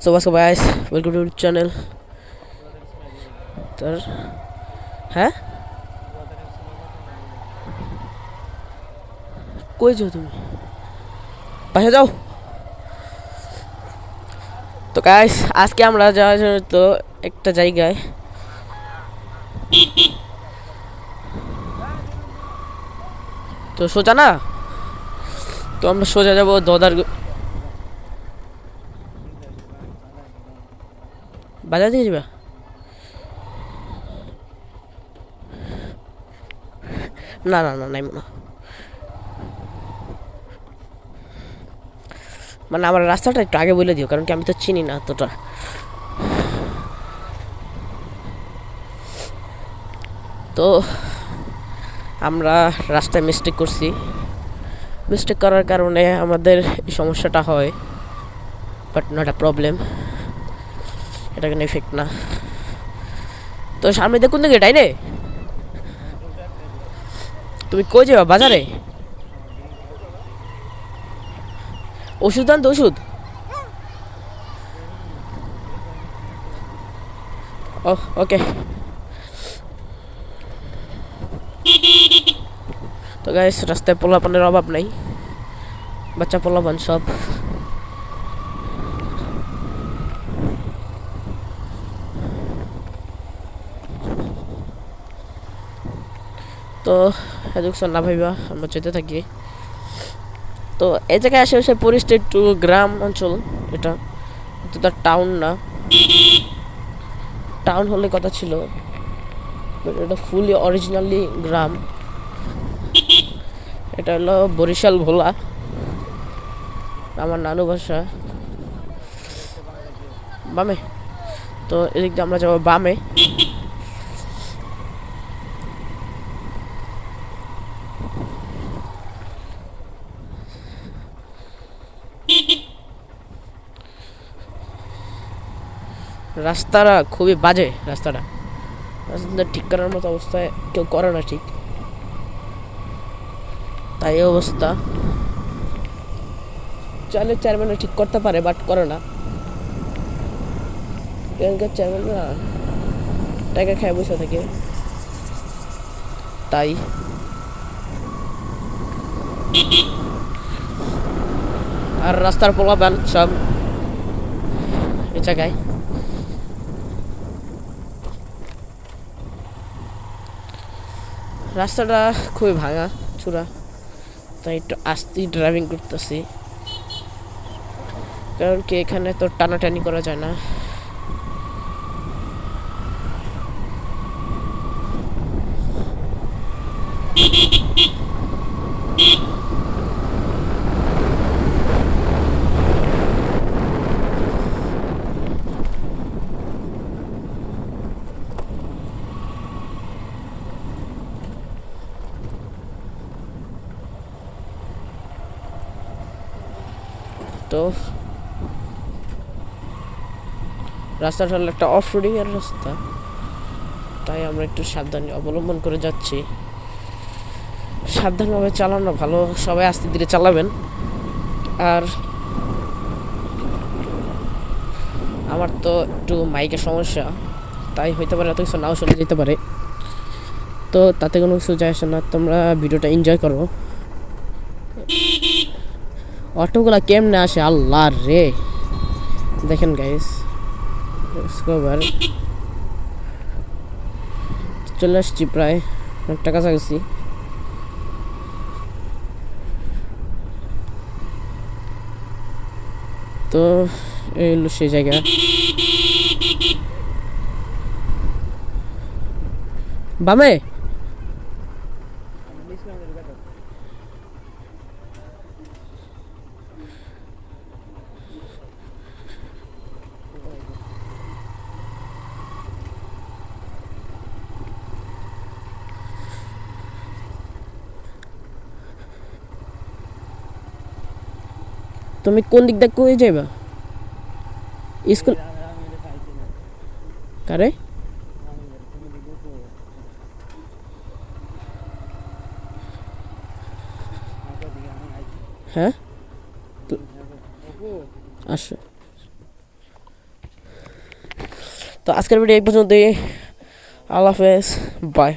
So what's up, guys? Welcome to the channel. তোর হ্যাঁ কই যাও তুমি পাশে যাও তো গাইস আজকে আমরা জন্য তো একটা জায়গায় তো সোজা না তো আমরা সোজা যাব দদার বাজার দিকে যাবা? না না না নাই মনে আমার রাস্তাটা একটু আগে বলে দিও, কারণ কি আমি তো চিনি না এতটা। তো, আমরা রাস্তায় মিস্টেক করছি। মিস্টেক করার কারণে আমাদের সমস্যাটা হয় বাট নট আ প্রবলেম এটা কোনো এফেক্ট না। তো সামনে দেখুন দিকে, তাই রে তুমি কই যাবা, বাজারে? ওষুধ আনতো, ওষুধ? ওকে। তো গাইস রাস্তায় পোলাপানের অভাব নাই। বাচ্চা পোলাপান সব। তো এদুকশন না ভাইবা আমরা যেতে থাকি। তো এই জায়গায় আশেপাশে পরিস্থিতি একটু গ্রাম অঞ্চল, এটা। তো তার টাউন না। টাউন হলে কথা ছিল এটা ফুলি অরিজিনালি গ্রাম। এটা হলো বরিশাল ভোলা, আমার নানু ভাষা। বামে? তো এদিক দিয়ে আমরা যাব বামে। রাস্তাটা খুবই বাজে রাস্তাটা। রাস্তাটা ঠিক করার মতো অবস্থায় কেউ করে না ঠিক। তাই অবস্থা। চাইলে চেয়ারম্যানরা ঠিক করতে পারে বাট করে না। এখানকার চেয়ারম্যানরা টাকা খায় বসে থাকে। তাই। আর রাস্তার পোলাপান সব এই জায়গায়। রাস্তাটা খুবই ভাঙা চূড়া, তাই একটু আস্তেই ড্রাইভিং করতেছি। কারণ কি এখানে তো টানাটানি করা যায় না। তো রাস্তাটা হলো একটা অফ রোডিং এর রাস্তা। তাই আমরা একটু সাবধানে অবলম্বন করে যাচ্ছি। সাবধানভাবে চালানো ভালো, সবাই আস্তে ধীরে চালাবেন। আর আমার তো একটু মাইকের সমস্যা, তাই হইতে পারে এত কিছু নাও চলে যেতে পারে। তো তাতে কোনো কিছু যায় আসে না, তোমরা ভিডিওটা এনজয় করো। অটোগুলা কেমনে আসে? আল্লাহ রে। দেখেন গাইস ডিসকভার চলে আসছি প্রায়। অনেকটা কাছাকাছি তো, এই হলো সেই জায়গা। বামে? তুমি কোন দিক দিয়ে কই যাইবা? স্কুল কারে? হ্যাঁ? আসো। তো আজকের ভিডিও এই পর্যন্তই। আল্লাহ হাফেজ। বাই